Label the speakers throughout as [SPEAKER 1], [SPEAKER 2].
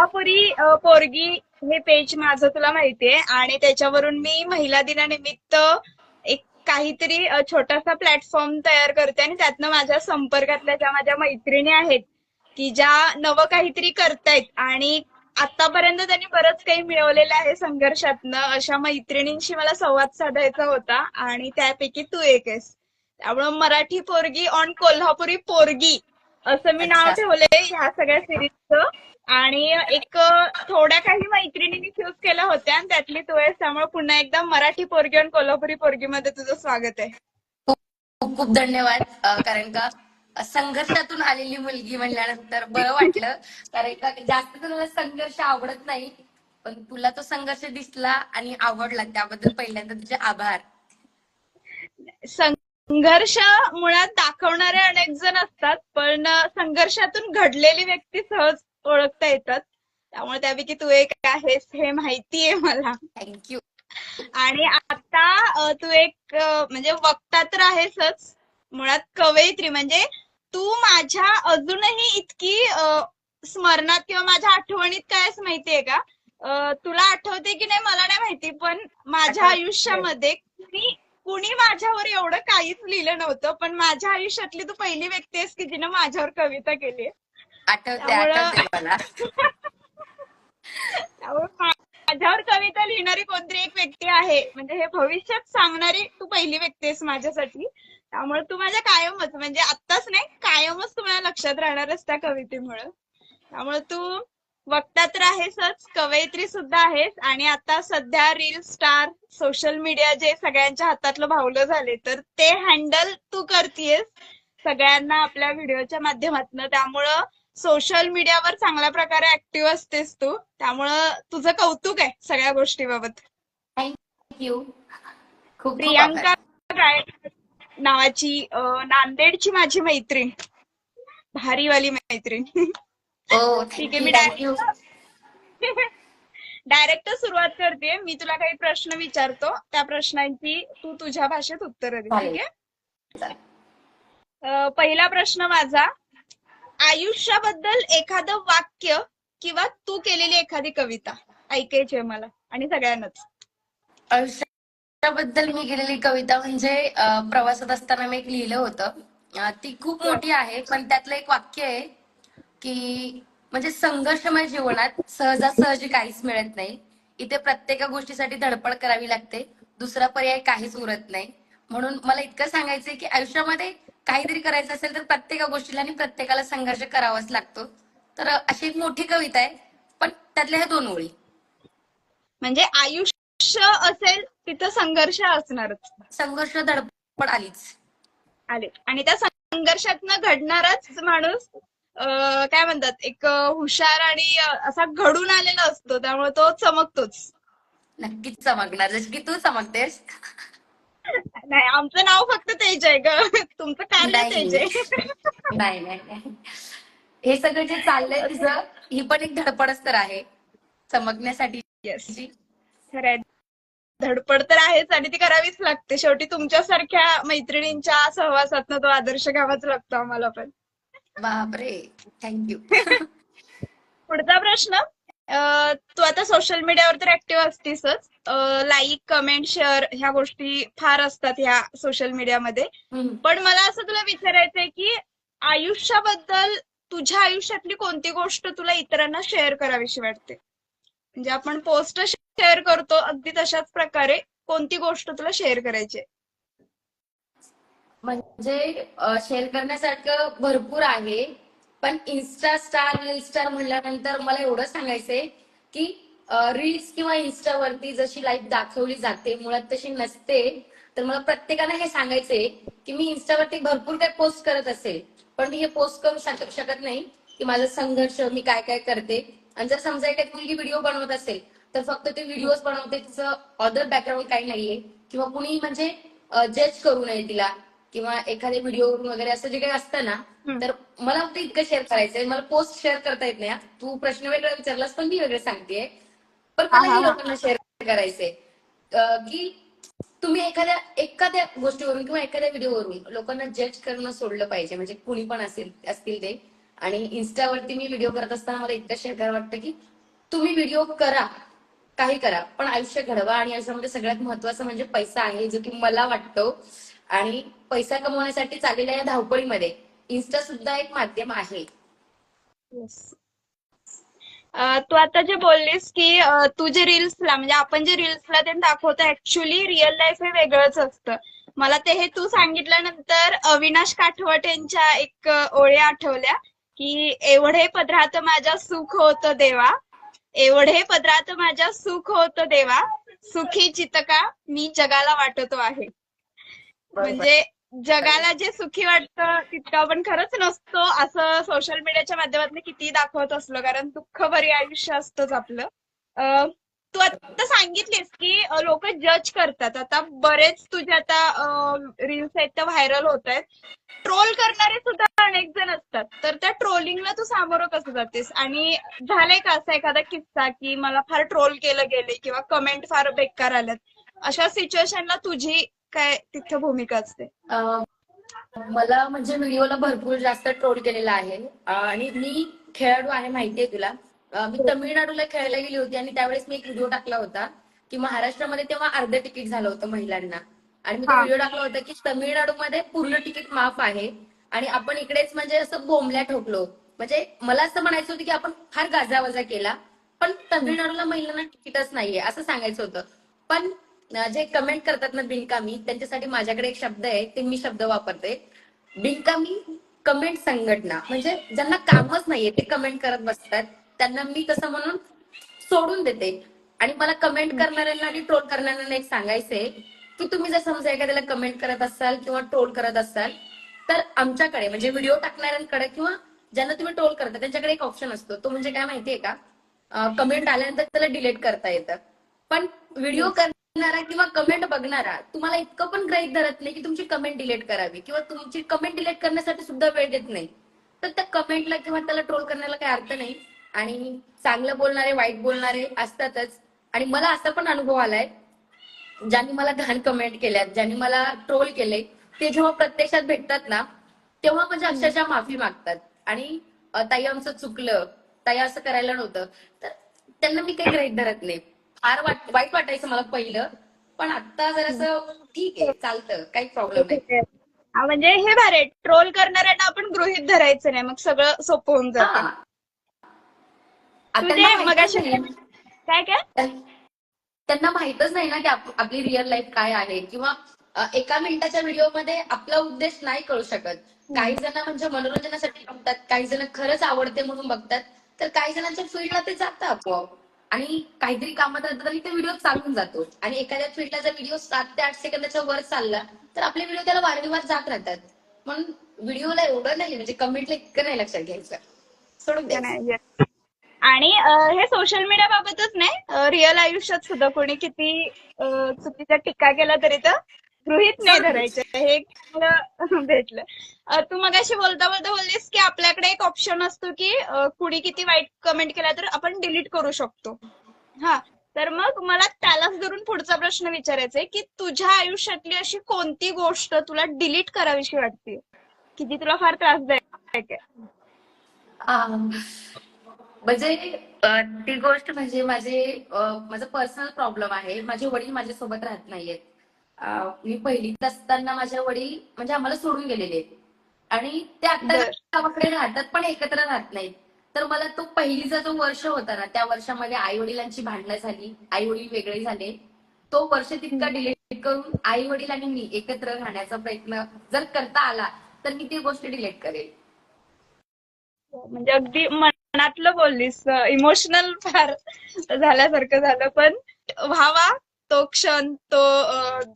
[SPEAKER 1] कोल्हापुरी पोरगी हे पेज माझं तुला माहितीये. आणि त्याच्यावरून मी महिला दिनानिमित्त एक काहीतरी छोटासा प्लॅटफॉर्म तयार करते. आणि त्यातनं माझ्या संपर्कातल्या ज्या माझ्या मैत्रिणी आहेत की ज्या नवं काहीतरी करतायत. आणि आतापर्यंत त्यांनी बरंच काही मिळवलेलं आहे संघर्षातनं. अशा मैत्रिणींशी मला संवाद साधायचा होता. आणि त्यापैकी तू एक आहेस. त्यामुळं मराठी पोरगी ऑन कोल्हापुरी पोरगी असं मी नाव. ठेवलंय ह्या सगळ्या सिरीजचं आणि एक थोड्या काही मैत्रिणींनी चूज केल्या होत्या आणि त्यातली तू आहेस त्यामुळे पुन्हा एकदा मराठी पोरगी आणि कोल्हापुरी पोरगीमध्ये तुझं स्वागत आहे.
[SPEAKER 2] खूप खूप धन्यवाद कारण का संघर्षातून आलेली मुलगी म्हणल्यानंतर बरं वाटलं. कारण का जास्त तर मला संघर्ष आवडत नाही पण तुला तो संघर्ष दिसला आणि आवडला त्याबद्दल पहिल्यांदा तुझे आभार.
[SPEAKER 1] संघर्ष मुळात दाखवणारे अनेक जण असतात पण संघर्षातून घडलेली व्यक्ती सहज ओळखता येतात. त्यामुळे त्यापैकी तू एक आहेस हे माहितीये मला.
[SPEAKER 2] थँक्यू
[SPEAKER 1] आणि आता तू एक म्हणजे वक्ता तर आहेसच. मुळात कवयित्री. म्हणजे तू माझ्या अजूनही इतकी स्मरणात किंवा माझ्या आठवणीत काय माहितीये का? तुला आठवते की नाही मला नाही माहिती पण माझ्या. आयुष्यामध्ये कुणी कुणी माझ्यावर एवढं काहीच लिहिलं नव्हतं पण माझ्या आयुष्यातली तू पहिली व्यक्ती आहेस की जिनं माझ्यावर कविता केली
[SPEAKER 2] आठवते आठवते मला.
[SPEAKER 1] माझ्यावर कविता लिहिणारी कोणतरी एक व्यक्ती आहे? म्हणजे हे भविष्यात सांगणारी तू पहिली व्यक्ती आहेस माझ्यासाठी. त्यामुळे तू माझ्या कायमच म्हणजे आत्ताच नाही कायमच तू माझ्या लक्षात राहणारच त्या कवितेमुळे. त्यामुळे तू वक्ता तर आहेसच कवयित्री सुद्धा आहेस आणि आता सध्या रील स्टार सोशल मीडिया जे सगळ्यांच्या हातातलं भावलं झाले तर ते हँडल तू करतेयस सगळ्यांना आपल्या व्हिडिओच्या माध्यमातून. त्यामुळं सोशल मीडियावर चांगल्या प्रकारे ऍक्टिव्ह असतेस तू. त्यामुळं तुझं कौतुक आहे सगळ्या गोष्टीबाबत.
[SPEAKER 2] थँक्यू खूप
[SPEAKER 1] प्रियांका नावाची नांदेडची माझी मैत्रीण. भारीवाली मैत्रीण.
[SPEAKER 2] हो
[SPEAKER 1] ठीक आहे मी डायरेक्ट डायरेक्ट सुरुवात करते मी तुला काही प्रश्न विचारतो. त्या प्रश्नांची तू तुझ्या भाषेत उत्तर दे. ठीक आहे? पहिला प्रश्न माझा. आयुष्याबद्दल एखादं वाक्य किंवा तू केलेली एखादी कविता. ऐकायची आहे मला आणि सगळ्यांनाच.
[SPEAKER 2] आयुष्याबद्दल मी केलेली कविता म्हणजे प्रवासात असताना मी एक लिहिलं होतं. ती खूप मोठी आहे पण त्यातलं एक वाक्य आहे की म्हणजे संघर्षमय जीवनात सहजासहजी काहीच मिळत नाही. इथे प्रत्येक गोष्टीसाठी धडपड करावी लागते दुसरा पर्याय काहीच उरत नाही. म्हणून मला इतकं सांगायचंय की आयुष्यामध्ये काहीतरी करायचं असेल तर प्रत्येक गोष्टीला आणि प्रत्येकाला संघर्ष करावाच लागतो. तर अशी एक मोठी कविता आहे पण त्यातल्या ह्या दोन ओळी.
[SPEAKER 1] म्हणजे आयुष्य असेल तिथं संघर्ष असणारच.
[SPEAKER 2] संघर्ष धडपड आलीच.
[SPEAKER 1] आले. आणि त्या संघर्षातनं घडणाराच माणूस अं, काय म्हणतात एक हुशार आणि असा घडून आलेला असतो त्यामुळे तो चमकतोच.
[SPEAKER 2] नक्कीच चमकणार. जशी की तू चमकतेस.
[SPEAKER 1] नाही आमचं नाव फक्त तेज आहे ग. तुमचं कार्य
[SPEAKER 2] नाही.
[SPEAKER 1] तेज आहे
[SPEAKER 2] नाही नाही नाही. हे सगळं जे चाललंय तुझं ही पण एक धडपडच तर आहे. चमकण्यासाठी
[SPEAKER 1] येस खरंय. धडपड तर आहेच आणि ती करावीच लागते. शेवटी तुमच्यासारख्या मैत्रिणींच्या सहवासातनं तो आदर्श घ्यावाच लागतो आम्हाला पण.
[SPEAKER 2] बापरे. थँक्यू
[SPEAKER 1] पुढचा प्रश्न? तू आता सोशल मीडियावर तर ऍक्टिव्ह असतीसच. लाईक कमेंट शेअर ह्या गोष्टी फार असतात ह्या सोशल मीडियामध्ये पण मला असं तुला विचारायचंय की आयुष्याबद्दल तुझ्या आयुष्यातली कोणती गोष्ट तुला इतरांना शेअर करावीशी वाटते? म्हणजे आपण पोस्ट शेअर करतो अगदी तशाच प्रकारे कोणती गोष्ट तुला शेअर करायची?
[SPEAKER 2] म्हणजे शेअर करण्यासारखं भरपूर आहे. पण इन्स्टा स्टार रील स्टार म्हणल्यानंतर मला एवढं सांगायचंय की रील्स किंवा इन्स्टावरती जशी लाईफ दाखवली जाते मुळात तशी नसते. तर मला प्रत्येकाला हे सांगायचंय की मी इन्स्टावरती भरपूर काही पोस्ट करत असेल पण मी हे पोस्ट करू शकत शकत नाही की माझा संघर्ष मी काय काय करते. आणि जर समजा एखादी मुलगी व्हिडिओ बनवत असेल तर फक्त ते व्हिडिओज बनवते तिचं अदर बॅकग्राऊंड काही नाहीये. किंवा कुणी म्हणजे जज करू नये तिला. किंवा एखाद्या व्हिडिओवरून वगैरे असं जे काही असतं ना. तर मला फक्त इतकं शेअर करायचंय मला पोस्ट शेअर करता येत नाही. तू प्रश्न वेगळा विचारलास पण मी वेगळं सांगतेय. पण मला
[SPEAKER 1] हा.
[SPEAKER 2] लोकांना शेअर करायचंय. की तुम्ही एखाद्या एखाद्या गोष्टीवरून किंवा एखाद्या व्हिडिओवरून लोकांना जज करणं सोडलं पाहिजे. म्हणजे कुणी पण असेल असतील ते. आणि इन्स्टावरती मी व्हिडिओ करत असताना मला इतकं शेअर करावं वाटतं की तुम्ही व्हिडिओ करा. काही करा. पण आयुष्य घडवा आणि आयुष्यामध्ये सगळ्यात महत्वाचं म्हणजे पैसा आहे जो की मला वाटतो. आणि पैसा कमवण्यासाठी चाललेल्या या धावपळीमध्ये इन्स्टा सुद्धा एक माध्यम आहे.
[SPEAKER 1] तू आता जे बोललीस की तू जे रील्सला म्हणजे आपण जे रील्सला ते दाखवतो ऍक्च्युली रिअल लाईफ हे वेगळंच असतं. मला ते हे तू सांगितल्यानंतर अविनाश काठवट यांच्या एक ओळ्या आठवल्या की एवढे पदरात माझ्या सुख होत देवा. एवढे पदरात माझ्या सुख होत देवा. सुखी चितका मी जगाला वाटतो आहे. म्हणजे जगाला जे सुखी वाटतं तितकं आपण खरंच नसतो असं सोशल मीडियाच्या माध्यमातून किती दाखवत असलो कारण दुःख भरी आयुष्य असतंच आपलं. तू आता सांगितलीस की लोक जज करतात. आता बरेच तुझे आता रील्स आहेत त्या व्हायरल होत आहेत. ट्रोल करणारे सुद्धा अनेक जण असतात. तर त्या ट्रोलिंगला तू सामोरं कसं जातेस? आणि झालंय का असा एखादा किस्सा की मला फार ट्रोल केलं गेले किंवा कमेंट फार बेकार आल्यात? अशा सिच्युएशनला तुझी काय तिथं भूमिका असते?
[SPEAKER 2] मला म्हणजे व्हिडिओला भरपूर जास्त ट्रोल केलेला आहे. आणि मी खेळाडू आहे माहितीये तुला. मी तमिळनाडूला खेळायला गेली होती आणि त्यावेळेस मी एक व्हिडिओ टाकला होता की महाराष्ट्रामध्ये तेव्हा अर्ध तिकीट झालं होतं महिलांना. आणि मी. व्हिडिओ टाकला होता की तमिळनाडूमध्ये पूर्ण तिकीट माफ आहे आणि आपण इकडेच म्हणजे असं बोंबल्या ठोकलो. म्हणजे मला असं म्हणायचं होतं की आपण फार गाजावाजा केला पण तमिळनाडूला महिलांना तिकीटच नाहीये असं सांगायचं होतं. पण जे कमेंट करतात ना बिनकामी त्यांच्यासाठी माझ्याकडे एक शब्द आहे ते मी शब्द वापरते. बिनकामी कमेंट संघटना म्हणजे ज्यांना कामच नाहीये ते कमेंट करत बसतात. त्यांना मी तसं म्हणून सोडून देते. आणि मला कमेंट करणाऱ्यांना आणि ट्रोल करणाऱ्यांना एक सांगायचंय की तुम्ही जर समजा एखाद्याला कमेंट करत असाल किंवा ट्रोल करत असाल तर आमच्याकडे म्हणजे व्हिडिओ टाकणाऱ्यांकडे किंवा ज्यांना तुम्ही ट्रोल करता त्यांच्याकडे एक ऑप्शन असतो. तो म्हणजे काय माहितीये का? कमेंट आल्यानंतर त्याला डिलीट करता येतं. पण व्हिडिओ करणारा किंवा कमेंट बघणारा तुम्हाला इतकं पण ग्रहित धरत नाही की तुमची कमेंट डिलीट करावी किंवा तुमची कमेंट डिलीट करण्यासाठी सुद्धा वेळ देत नाही. तर त्या कमेंटला किंवा त्याला ट्रोल करण्याला काही अर्थ नाही. आणि चांगलं बोलणारे वाईट बोलणारे असतातच. आणि मला असा पण अनुभव आलाय ज्यांनी मला घाण कमेंट केल्यात ज्यांनी मला ट्रोल केले ते जेव्हा प्रत्यक्षात भेटतात ना तेव्हा म्हणजे अक्षरशः माफी मागतात. आणि ताई आमचं चुकलं ताई असं करायला नव्हतं. तर त्यांना मी काही ग्रहित धरत नाही. फार वाट वाईट वाटायचं मला पहिलं पण आता जरासं ठीक आहे चालतं काही प्रॉब्लेम नाही.
[SPEAKER 1] हा, म्हणजे हे भारी ट्रोल करणाऱ्यांना आपण गृहित धरायचं नाही मग सगळं सोपं होऊन जातं.
[SPEAKER 2] हा. आता
[SPEAKER 1] तुझे
[SPEAKER 2] त्यांना माहीतच
[SPEAKER 1] मगाशी
[SPEAKER 2] नाही.
[SPEAKER 1] काय काय?
[SPEAKER 2] त्यांना माहितच नाही ना की आप- आपली रिअल लाईफ काय आहे किंवा अ, एका मिनिटाच्या व्हिडिओमध्ये आपला उद्देश नाही कळू शकत. काही जण म्हणजे मनोरंजनासाठी बघतात काही जण खरंच आवडते म्हणून बघतात तर काही जणांच्या फील्डला ते जातं आपोआप. आणि काहीतरी कामात राहतात आणि ते व्हिडिओ चालून जातो. आणि एखाद्या फील्डला जर व्हिडिओ सात ते आठ सेकंदाच्या वर चालला तर आपले व्हिडिओ त्याला वारंवार जात राहतात. म्हणून व्हिडिओला एवढं नाही म्हणजे कमेंटला इतकं नाही लक्षात घ्यायचं. सोडून
[SPEAKER 1] yes. आणि हे सोशल मीडिया बाबतच नाही रिअल आयुष्यात सुद्धा कोणी किती चुकीच्या टीका केला तरी तर गृहित नाही धरायचं. हे भेटलं. तू मगाशी बोलता बोलता बोललीस की आपल्याकडे एक ऑप्शन असतो की कुणी किती वाईट कमेंट केला तर आपण डिलीट करू शकतो. हा. तर मग मला त्यालाच धरून पुढचा प्रश्न विचारायचा आहे की तुझ्या आयुष्यातली अशी कोणती गोष्ट तुला डिलीट करावीशी वाटते? की जी तुला फार त्रासदायक आहे.
[SPEAKER 2] आ, म्हणजे ती गोष्ट म्हणजे माझे माझा पर्सनल प्रॉब्लेम आहे. माझे वडील माझ्यासोबत राहत नाहीयेत. मी पहिलीत असताना माझे वडील म्हणजे आम्हाला सोडून गेलेले आहेत. आणि ते आता. गावाकडे राहतात पण एकत्र राहत नाहीत तर मला तो पहिलीचा जो वर्ष होता ना त्या वर्षामध्ये आई वडिलांची भांडणं झाली आई वडील वेगळे झाले तो वर्ष तितका डिलीट करून आई वडील आणि मी एकत्र राहण्याचा प्रयत्न जर करता आला तर मी ती गोष्ट डिलीट करेल
[SPEAKER 1] म्हणजे अगदी मनातलं बोललीस इमोशनल फार झाल्यासारखं झालं पण व्हावा तो क्षण तो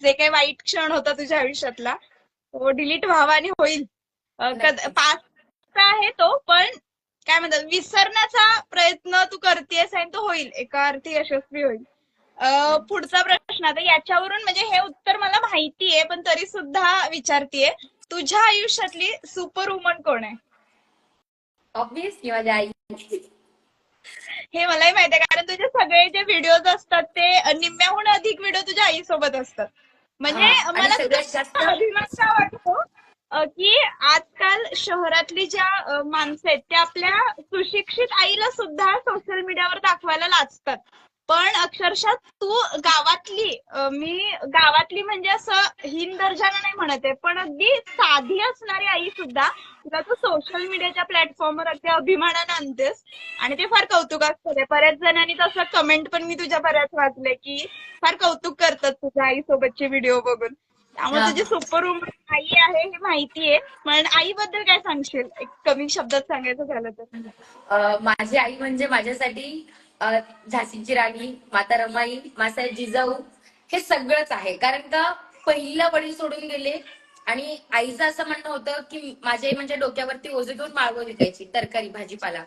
[SPEAKER 1] जे काही वाईट क्षण होता तुझ्या आयुष्यातला तो डिलीट व्हावा आणि होईल. पास्ट आहे तो पण काय म्हणतात विसरण्याचा प्रयत्न तू करतेस आणि तो होईल. एका अर्थी यशस्वी होईल. पुढचा प्रश्न आता याच्यावरून म्हणजे हे उत्तर मला माहिती आहे पण तरी सुद्धा विचारतीये. तुझ्या आयुष्यातली सुपर वुमन कोण आहे?
[SPEAKER 2] ऑब्विसली माझ्या आई
[SPEAKER 1] हे मलाही माहिती आहे कारण तुझे सगळे जे व्हिडिओज असतात ते निम्म्याहून अधिक व्हिडिओ तुझ्या आईसोबत असतात. म्हणजे मला अभिमान वाटतो की आजकाल शहरातली ज्या माणसं आहेत त्या आपल्या सुशिक्षित आईला सुद्धा सोशल मीडियावर दाखवायला लाजतात. पण अक्षरशः तू गावातली मी गावातली म्हणजे असं हीन दर्जानं नाही म्हणत आहे पण अगदी साधी असणारी आई सुद्धा तुला तू सोशल मीडियाच्या प्लॅटफॉर्मवर अगदी अभिमानानं आणतेस. आणि ते फार कौतुकास्पद आहे. बऱ्याच जणांनी तसं कमेंट पण मी तुझ्या बऱ्याच वाचले की फार कौतुक करतात तुझ्या आईसोबतचे व्हिडिओ बघून. त्यामुळे. तुझी सुपर वुमन आई आहे हे माहिती आहे. पण आईबद्दल काय सांगशील? एक कमी शब्दात सांगायचं झालं तर.
[SPEAKER 2] माझी आई म्हणजे माझ्यासाठी झाशीची राणी माता रमाई मासा जिजाऊ हे सगळंच आहे. कारण का पहिलं वडील सोडून गेले आणि आईचं असं म्हणणं होतं की माझी आई म्हणजे डोक्यावरती ओझं घेऊन माळवं विकायची तरकारी भाजीपाला.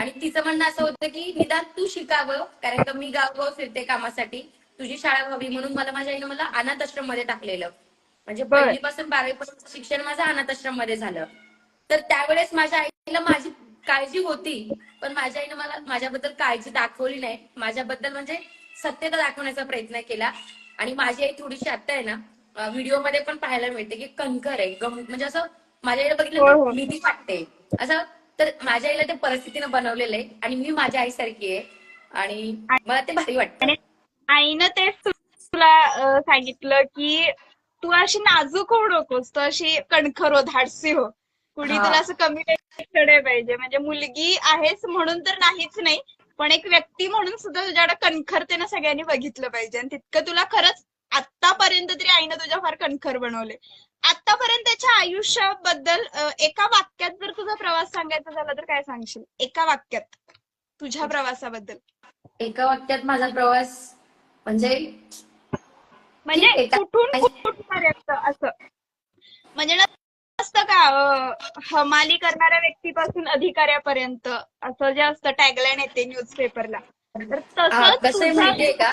[SPEAKER 2] आणि तिचं म्हणणं असं होतं की निदान तू शिकावं कारण का मी गावगाव फिरते कामासाठी. तुझी शाळा व्हावी म्हणून मला माझ्या आईनं मला अनाथ आश्रममध्ये टाकलेलं. म्हणजे. पहिलीपासून बारावीपर्यंत शिक्षण माझं अनाथ आश्रममध्ये झालं. तर त्यावेळेस माझ्या आईला माझी काळजी होती पण माझ्या आईनं मला माझ्याबद्दल काळजी दाखवली नाही. माझ्याबद्दल म्हणजे सत्यता दाखवण्याचा प्रयत्न केला. आणि माझी आई थोडीशी आता आहे ना व्हिडिओमध्ये पण पाहायला मिळते की कणखर आहे म्हणजे असं माझ्या आईला
[SPEAKER 1] हो,
[SPEAKER 2] बघितलं
[SPEAKER 1] हो.
[SPEAKER 2] तर भीती वाटते. असं तर माझ्या आईला ते परिस्थितीनं बनवलेलं आहे. आणि मी माझ्या आईसारखी आहे. आणि मला ते भारी वाटतं.
[SPEAKER 1] आईनं तु- तुला सांगितलं की तू अशी नाजूक होऊ नकोस. तू अशी कणखर हो धाडसी हो. कुणी. तुला असं कमी नाही पाहिजे. म्हणजे मुलगी आहेस म्हणून तर नाहीच नाही पण एक व्यक्ती म्हणून सुद्धा तुझ्याकडे कणखरतेनं सगळ्यांनी बघितलं पाहिजे. आणि तितकं तुला खरंच आतापर्यंत तरी आईनं तुझ्या फार कणखर बनवले. आतापर्यंतच्या आयुष्याबद्दल एका वाक्यात जर तुझा प्रवास सांगायचा झाला तर काय सांगशील? एका वाक्यात तुझ्या प्रवासाबद्दल.
[SPEAKER 2] एका वाक्यात माझा प्रवास म्हणजे
[SPEAKER 1] म्हणजे? कुठून कुठपर्यंत असं? म्हणजे नसतं का? हमाली करणाऱ्या व्यक्तीपासून अधिकाऱ्यापर्यंत असं जे असतं टॅगलाईन येते न्यूजपेपरला तर
[SPEAKER 2] हा,
[SPEAKER 1] तसं
[SPEAKER 2] कसं माहितीये का?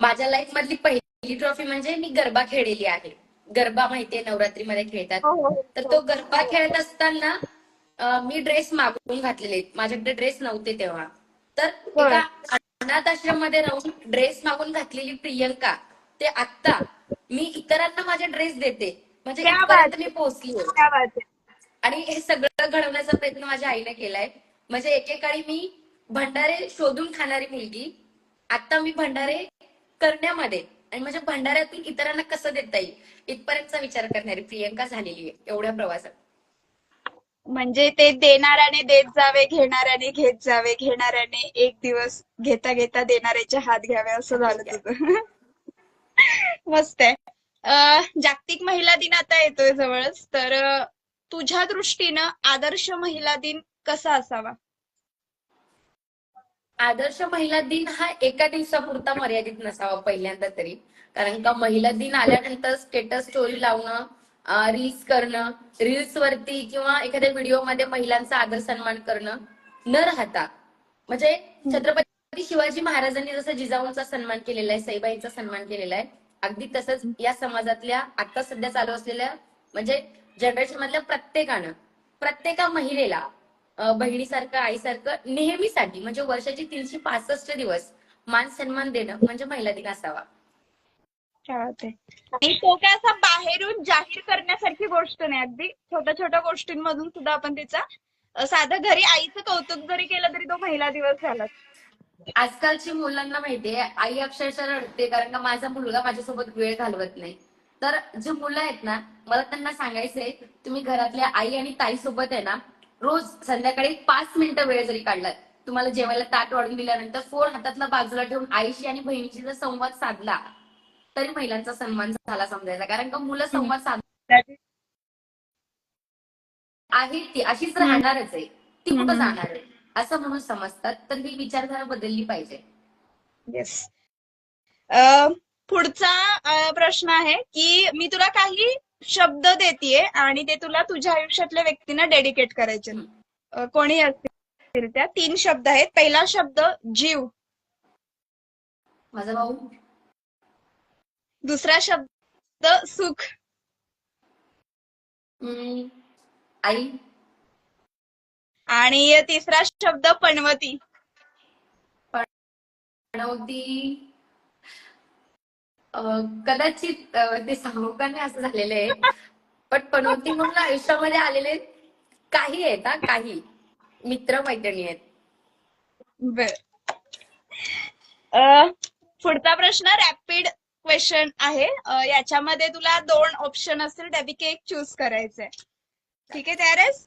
[SPEAKER 2] माझ्या लाईफ मधली पहिली ट्रॉफी म्हणजे मी गरबा खेळलेली आहे. गरबा माहितीये नवरात्रीमध्ये खेळतात.
[SPEAKER 1] हो, हो.
[SPEAKER 2] तर तो गरबा खेळत असताना मी ड्रेस मागवून घातलेले. माझ्याकडे ड्रेस नव्हते तेव्हा. तर. एका अनाथ आश्रममध्ये राहून ड्रेस मागून घातलेली प्रियंका ते आत्ता मी इतरांना माझे ड्रेस देते. म्हणजे इथपर्यंत. मी पोहोचली
[SPEAKER 1] क्या बात आहे.
[SPEAKER 2] आणि हे सगळं घडवण्याचा प्रयत्न माझ्या आईने केलाय. म्हणजे एकेकाळी मी भंडारे शोधून खाणारी मुलगी आता मी भंडारे करण्यामध्ये आणि म्हणजे भंडाऱ्यातून इतरांना कसं देता येईल इथपर्यंतचा विचार करणारी प्रियंका झालेली आहे एवढ्या प्रवासात.
[SPEAKER 1] म्हणजे ते देणाऱ्याने देत जावे घेणाऱ्याने घेत जावे घेणाऱ्याने एक दिवस घेता घेता देणाऱ्याचे हात घ्यावे असं झालं तुझं. मस्त आहे. जागतिक महिला दिन आता येतोय जवळच तर तुझ्या दृष्टीनं आदर्श महिला दिन कसा असावा?
[SPEAKER 2] आदर्श महिला दिन हा एका दिवसापुरता मर्यादित नसावा पहिल्यांदा तरी. कारण का महिला दिन आल्यानंतर स्टेटस स्टोरी लावणं रील्स करणं रील्स वरती किंवा एखाद्या व्हिडिओमध्ये महिलांचा आदर सन्मान करणं न राहता. म्हणजे छत्रपती शिवाजी महाराजांनी जसं जिजाऊंचा सन्मान केलेला आहे सईबाईंचा सन्मान केलेला आहे अगदी तसंच या समाजातल्या आता सध्या चालू असलेल्या म्हणजे जनरेशन मधल्या प्रत्येकानं प्रत्येका महिलेला बहिणीसारखं आईसारखं नेहमीसाठी म्हणजे वर्षाची तीनशे पासष्ट दिवस मान सन्मान देणं म्हणजे महिला दिन असावा.
[SPEAKER 1] आणि तो काय असा बाहेरून जाहीर करण्यासारखी गोष्ट नाही अगदी छोट्या छोट्या गोष्टींमधून सुद्धा आपण तिचा साधं घरी आईचं कौतुक जरी केलं तरी तो महिला दिवस झाला
[SPEAKER 2] आजकालची मुलांना माहितीये आई अक्षरशः रडते कारण का माझा मुलगा माझ्यासोबत वेळ घालवत नाही. तर जे मुलं आहेत ना मला त्यांना सांगायचंय तुम्ही घरातल्या आई आणि ताई सोबत आहे ना रोज संध्याकाळी पाच मिनिटं वेळ जरी काढला तुम्हाला जेवायला ताट वाढून दिल्यानंतर फोन हातातला बाजूला ठेवून आईशी आणि बहिणीशी जर संवाद साधला तरी महिलांचा सन्मान झाला समजायचा. कारण का मुलं संवाद साध आहे ती अशीच राहणारच आहे. ती कुठं. जाणार आहे? असं म्हणून समजतात तर ही विचारधारा बदलली पाहिजे.
[SPEAKER 1] येस पुढचा प्रश्न आहे की मी तुला काही शब्द देतीये आणि ते तुला तुझ्या आयुष्यातल्या व्यक्तींना डेडिकेट करायचे कोणी असतील त्या तीन शब्द आहेत. पहिला शब्द जीव.
[SPEAKER 2] माझा भाऊ.
[SPEAKER 1] दुसरा शब्द सुख.
[SPEAKER 2] हम्म, आई.
[SPEAKER 1] आणि तिसरा शब्द पणवती
[SPEAKER 2] प्रणवती अं, कदाचित ते सांगू का नाही असं झालेलं आहे. पण पनोती म्हणून आयुष्यामध्ये आलेले काही आहेत हा काही. मित्र मैत्रिणी आहेत.
[SPEAKER 1] बर. पुढचा प्रश्न रॅपिड क्वेश्चन आहे. याच्यामध्ये तुला दोन ऑप्शन असतील त्यापैकी एक चूज करायचंय. ठीक आहे तयार आहेस.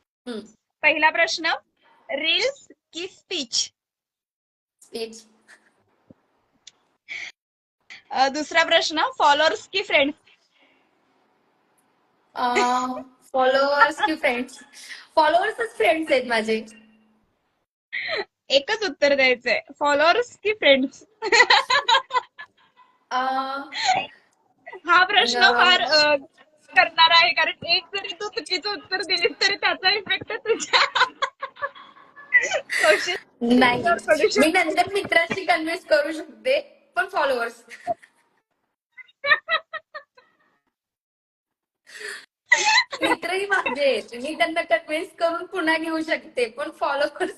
[SPEAKER 1] पहिला प्रश्न रील्स की स्पीच
[SPEAKER 2] स्पीच
[SPEAKER 1] दुसरा प्रश्न फॉलोअर्स की फ्रेंड्स
[SPEAKER 2] फॉलोअर्स की फ्रेंड्स फॉलोअर्सच फ्रेंड्स आहेत माझे.
[SPEAKER 1] एकच उत्तर द्यायचंय फॉलोअर्स की फ्रेंड्स हा प्रश्न फार करणार आहे. कारण एक जरी तू चुकीचं उत्तर दिलीस तरी त्याचा इफेक्ट तुझ्या.
[SPEAKER 2] नाही. मी नंतर मित्रांशी कन्व्हिन्स करू शकते पण फॉलोअर्स मित्रही माझे. मी त्यांना कन्व्हिन्स करून पुन्हा घेऊ शकते पण फॉलोअर्स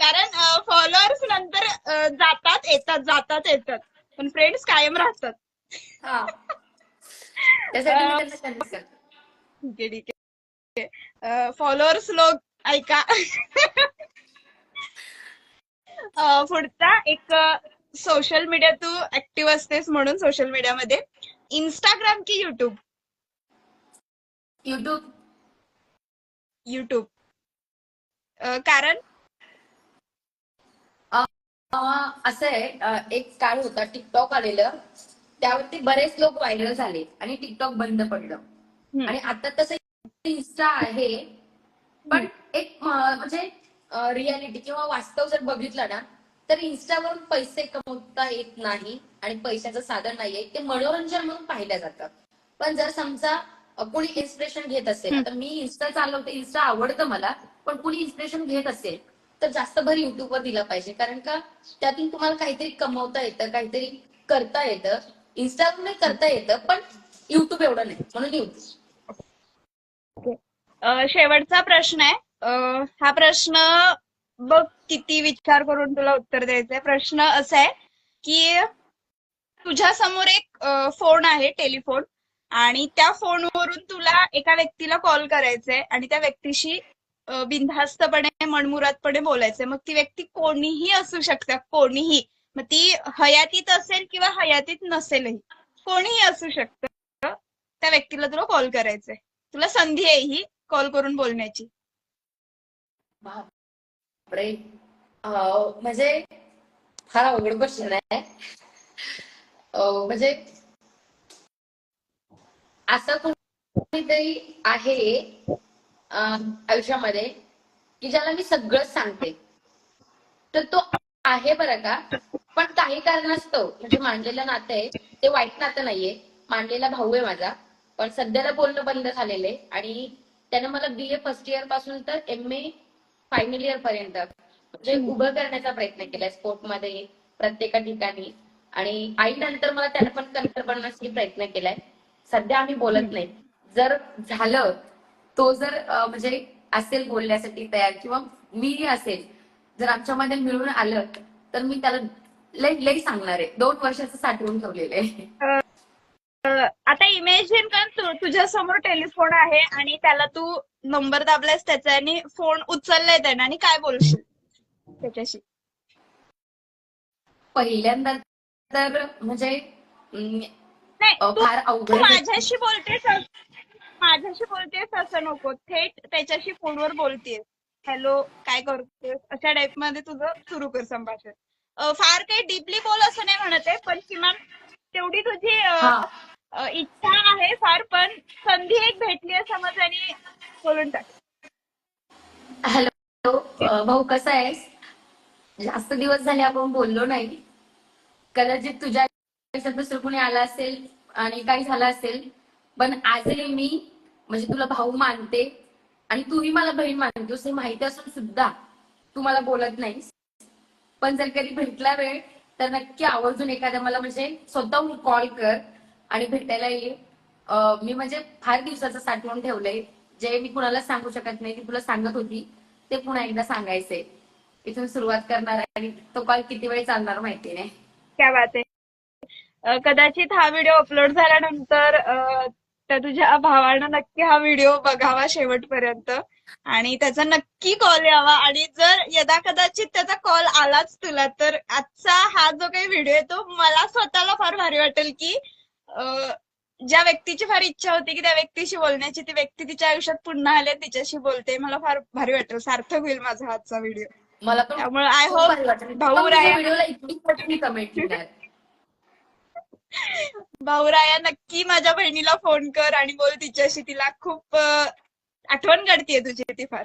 [SPEAKER 1] कारण फॉलोअर्स नंतर जातात येतात जातात येतात. पण फ्रेंड्स कायम राहतात.
[SPEAKER 2] हा. त्यासाठी
[SPEAKER 1] ठीक आहे ठीक आहे. फॉलोअर्स लोक ऐका. पुढचा एक सोशल मीडिया तू ऍक्टिव्ह असतेस म्हणून सोशल मीडियामध्ये इंस्टाग्राम की युट्यूब
[SPEAKER 2] युट्यूब
[SPEAKER 1] युट्यूब कारण?
[SPEAKER 2] असं आहे एक काळ होता टिकटॉक आलेलं. त्यावरती बरेच लोक व्हायरल झाले आणि टिकटॉक बंद पडलं. आणि आता तसं इन्स्टा आहे पण एक म्हणजे रियालिटी किंवा वास्तव जर बघितलं ना तर इन्स्टावरून पैसे कमवता येत नाही आणि पैशाचं साधन नाहीये. ते मनोरंजन म्हणून पाहिलं जातं. पण जर समजा कोणी इन्स्पिरेशन घेत असेल तर मी इन्स्टा चालवते इन्स्टा आवडतं मला पण कोणी इन्स्पिरेशन घेत असेल तर जास्त भर युट्यूबवर दिला पाहिजे. कारण का त्यातून तुम्हाला काहीतरी कमवता येतं काहीतरी करता येतं. इन्स्टावरून करता येतं पण युट्यूब एवढं नाही. म्हणून युट्यूब
[SPEAKER 1] शेवटचा प्रश्न आहे. हा प्रश्न बघ किती विचार करून तुला उत्तर द्यायचंय. प्रश्न असा आहे की तुझ्या समोर एक फोन आहे टेलिफोन. आणि त्या फोनवरून तुला एका व्यक्तीला कॉल करायचंय आणि त्या व्यक्तीशी बिनधास्तपणे मनमुरादपणे बोलायचंय. मग ती व्यक्ती कोणीही असू शकते. कोणीही. मग ती हयातीत असेल किंवा हयातीत नसेलही कोणीही असू शकतं. त्या व्यक्तीला तुला कॉल करायचंय. तुला संधी आहे ही कॉल करून बोलण्याची.
[SPEAKER 2] म्हणजे फार अवघड क्वेश्चन आहे. म्हणजे असं कोणीतरी आहे आयुष्यामध्ये की ज्याला मी सगळंच सांगते. तर तो आहे बरं का? पण काही कारणास्तव म्हणजे मांडलेलं नातं आहे ते वाईट नातं नाहीये. मांडलेला भाऊ आहे माझा. पण सध्याला बोलणं बंद झालेलं आहे. आणि त्यानं मला बी ए फर्स्ट इयरपासून तर एम ए फायनल इयर पर्यंत म्हणजे उभं करण्याचा प्रयत्न केलाय स्पोर्टमध्ये प्रत्येका ठिकाणी. आणि आईनंतर मला त्यानं पण कनेक्टर बनण्यासाठी प्रयत्न केलाय. सध्या आम्ही बोलत नाही. जर झालं तो जर म्हणजे असेल बोलण्यासाठी तयार किंवा मी असेल जर आमच्यामध्ये मिळून आलं तर मी त्याला लई लई सांगणार आहे. दोन वर्षाचं साठवून ठेवलेलं आहे.
[SPEAKER 1] आता इमॅजिन कर तू तुझ्या समोर टेलिफोन आहे आणि त्याला तू नंबर दाबलायस त्याचा आणि फोन उचललाय त्याने. आणि काय बोलशील त्याच्याशी?
[SPEAKER 2] पहिल्यांदा तर म्हणजे अं,
[SPEAKER 1] नाही
[SPEAKER 2] अं,
[SPEAKER 1] तू
[SPEAKER 2] फार
[SPEAKER 1] तू
[SPEAKER 2] अवघड.
[SPEAKER 1] माझ्याशी बोलतेस अस- माझ्याशी बोलतेस असं नको. थेट त्याच्याशी फोनवर बोलतेस. हॅलो काय करतेस? अशा टाइपमध्ये तुझं सुरू कर संभाषण. फार काही डीपली बोल असं नाही म्हणत आहे पण किमान तेवढी तुझी इच्छा आहे फार पण संधी एक भेटली आहे समज आणि बोलून टाक.
[SPEAKER 2] हॅलो भाऊ कसा आहेस? जास्त दिवस झाले आपण बोललो नाही. कदाचित तुझ्या आयुष्यात दुसरं कोणी आलं असेल आणि काही झालं असेल पण आजही मी म्हणजे तुला भाऊ मानते आणि तूही मला बहीण मानतोस हे माहिती असून सुद्धा तू मला बोलत नाहीस. पण जर कधी भेटला वेळ तर नक्की आवर्जून एखाद्या मला म्हणजे स्वतःहून कॉल कर आणि भेटायला ये. अं, मी म्हणजे फार दिवसाचं साठवून ठेवलंय. जे मी कुणाला सांगू शकत नाही ती तुला सांगत होती ते पुन्हा एकदा सांगायचंय. इथून सुरुवात करणार आहे आणि तो कॉल किती वेळ चालणार माहिती नाही.
[SPEAKER 1] क्या बात आहे. कदाचित हा व्हिडिओ अपलोड झाल्यानंतर अ, त्या तुझ्या भावानं नक्की हा व्हिडिओ बघावा शेवटपर्यंत. आणि त्याचा नक्की कॉल यावा. आणि जर यदा कदाचित त्याचा कॉल आलाच तुला तर आजचा हा जो काही व्हिडिओ आहे तो मला स्वतःला फार भारी वाटेल की ज्या व्यक्तीची फार इच्छा होती की त्या व्यक्तीशी बोलण्याची ती व्यक्ती तिच्या आयुष्यात पुन्हा आले तिच्याशी बोलते. मला फार भारी वाटेल. सार्थक होईल माझा आजचा व्हिडिओ
[SPEAKER 2] मला
[SPEAKER 1] त्यामुळे आय होप भाऊ राया
[SPEAKER 2] कमेंट
[SPEAKER 1] भाऊराया नक्की माझ्या बहिणीला फोन कर आणि बोल तिच्याशी. तिला खूप आठवण काढतीये तुझी ती फार.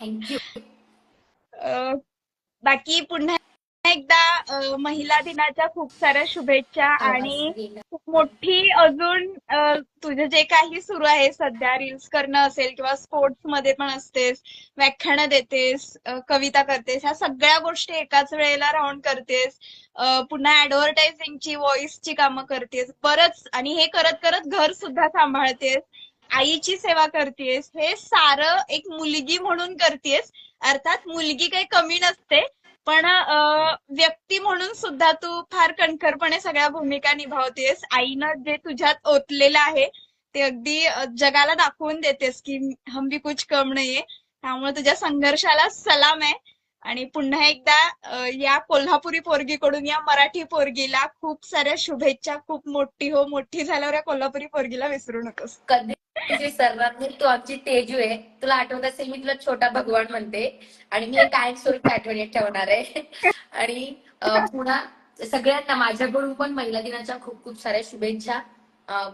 [SPEAKER 2] थँक्यू
[SPEAKER 1] बाकी पुन्हा एकदा महिला दिनाच्या खूप साऱ्या शुभेच्छा आणि खूप मोठी अजून तुझं जे काही सुरू आहे सध्या रील्स करणं असेल किंवा स्पोर्ट्समध्ये पण असतेस व्याख्यानं देतेस कविता करतेस ह्या सगळ्या गोष्टी एकाच वेळेला राहून करतेस. पुन्हा ऍडव्हर्टायझिंगची व्हॉइसची कामं करतेस. बरंच आणि हे करत करत घर सुद्धा सांभाळतेस. आईची सेवा करतेस हे सारं एक मुलगी म्हणून करतेस अर्थात मुलगी काही कमी नसते पण व्यक्ती म्हणून सुद्धा तू फार कणखरपणे सगळ्या भूमिका निभावतेस आईनं जे तुझ्यात ओतलेलं आहे ते अगदी जगाला दाखवून देतेस की हम भी कुछ कम नाहीये. त्यामुळे तुझ्या संघर्षाला सलाम आहे. आणि पुन्हा एकदा या कोल्हापुरी पोरगीकडून या मराठी पोरगीला खूप साऱ्या शुभेच्छा खूप मोठी हो मोठी झाल्यावर या कोल्हापुरी पोरगीला विसरू नकोस.
[SPEAKER 2] कधी सर्वात तू आमची तेजू आहे. तुला आठवत असेल मी तुला छोटा भगवान म्हणते. आणि मी काय कायमस्वरूपी आठवणीत ठेवणार आहे. आणि पुन्हा सगळ्यांना माझ्याकडून पण महिला दिनाच्या खूप खूप साऱ्या शुभेच्छा.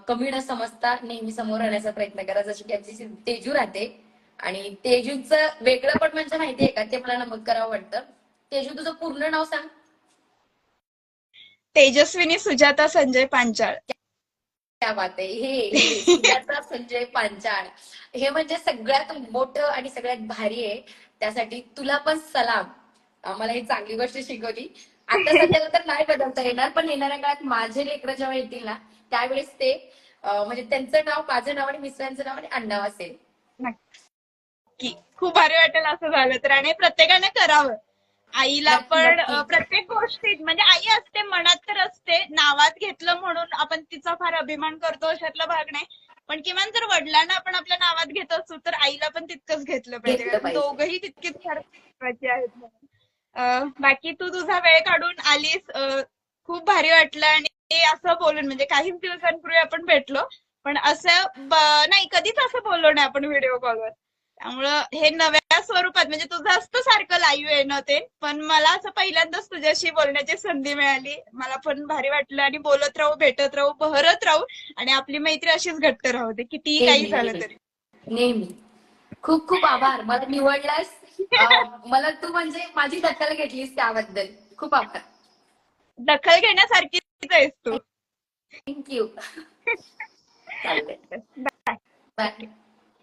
[SPEAKER 2] कमी न समजता नेहमी समोर राहण्याचा प्रयत्न करा. जशी की आमची तेजू राहते. आणि तेजूचं वेगळं पण म्हणजे माहितीये का? ते मला नमूद करावं वाटतं. तेजू तुझं पूर्ण नाव सांग.
[SPEAKER 1] तेजस्विनी सुजाता संजय पांचाळ.
[SPEAKER 2] क्या बात आहे. हे सुजाता संजय पांचाळ. हे म्हणजे सगळ्यात मोठं आणि सगळ्यात भारी आहे. त्यासाठी तुला पण सलाम. आम्हाला ही चांगली गोष्ट शिकवली. आता सध्याला तर नाही बदलता येणार पण येणाऱ्या काळात माझे लेकरं जेव्हा येतील ना त्यावेळेस ते म्हणजे त्यांचं नाव माझं नाव आणि मिस्टरांचं नाव आणि आडनाव असेल.
[SPEAKER 1] नक्की खूप भारी वाटेल असं झालं तर आणि प्रत्येकाने करावं. आईला पण प्रत्येक गोष्टीत म्हणजे आई असते मनात तर असते नावात घेतलं म्हणून आपण तिचा फार अभिमान करतो अशातला भाग नाही. पण किमान जर वडिलांना आपण आपल्या नावात घेत असू तर आईला पण तितकंच घेतलं पाहिजे. दोघही तितकीच फार महत्वाची आहेत म्हणून. बाकी तू तुझा वेळ काढून आलीस खूप भारी वाटलं आणि असं बोलून म्हणजे काहीच दिवसांपूर्वी आपण भेटलो पण असं नाही कधीच असं बोललो नाही आपण व्हिडिओ कॉलवर. त्यामुळं हे नव्या स्वरूपात म्हणजे तुझं असतं सारखं लाईव्ह येणं ते पण मला असं पहिल्यांदाच तुझ्याशी बोलण्याची संधी मिळाली. मला पण भारी वाटलं आणि बोलत राहू भेटत राहू बहरत राहू आणि आपली मैत्री अशीच घट्ट राहू दे कितीही काही झालं. तरी.
[SPEAKER 2] नेहमी. खूप खूप आभार. मला निवडलास. मला तू म्हणजे माझी दखल घेतलीस त्याबद्दल. खूप आभार.
[SPEAKER 1] दखल घेण्यासारखीच आहेस तू.
[SPEAKER 2] Thank you bye